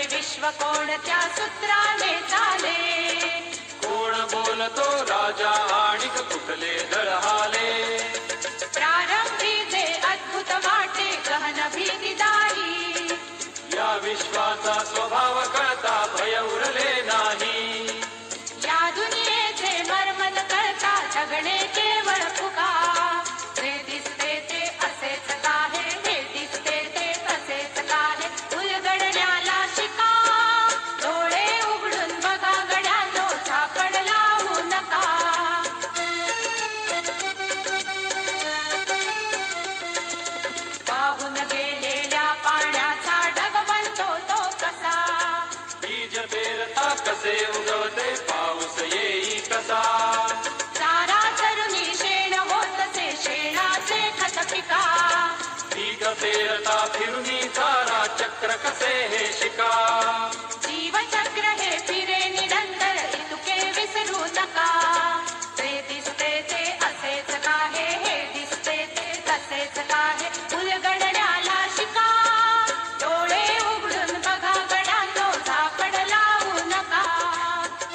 विश्व बोलतो राजा आणिक कुठले दळहाले प्रारंभी राजाले अद्भुत वाटे गहन भीतीदारी. या विश्वाचा स्वभाव कळता. फेरता फिर भी तारा चक्र कसे है?